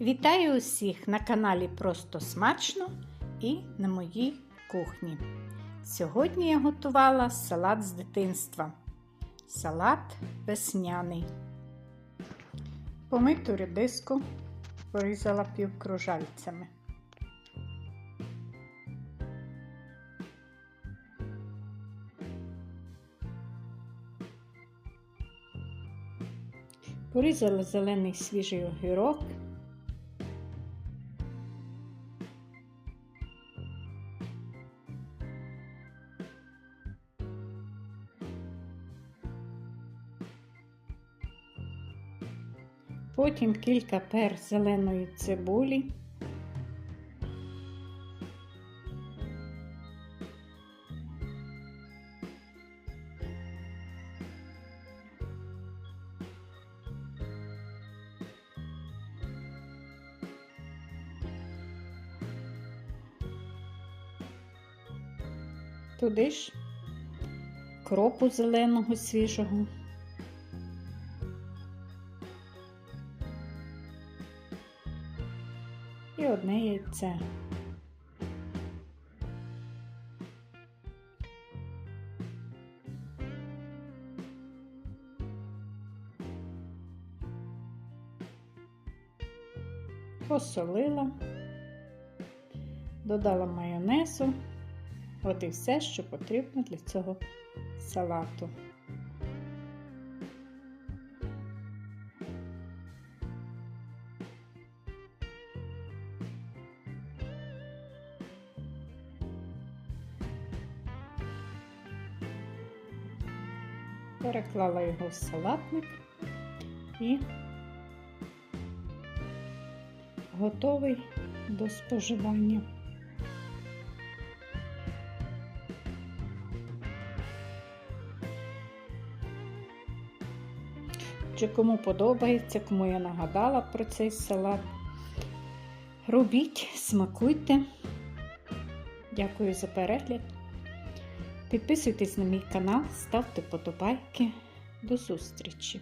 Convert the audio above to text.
Вітаю усіх на каналі Просто Смачно і на моїй кухні. Сьогодні я готувала салат з дитинства. Салат весняний. Помиту редиску порізала півкружальцями. Порізала зелений свіжий огірок. Потім кілька пер зеленої цибулі. Туди ж кропу зеленого свіжого. І одне яйце. Посолила, додала майонезу. От і все, що потрібно для цього салату. Переклала його в салатник і готовий до споживання. Чи кому подобається, кому я нагадала про цей салат. Робіть, смакуйте. Дякую за перегляд. Підписуйтесь на мій канал, ставте подобайки. До зустрічі!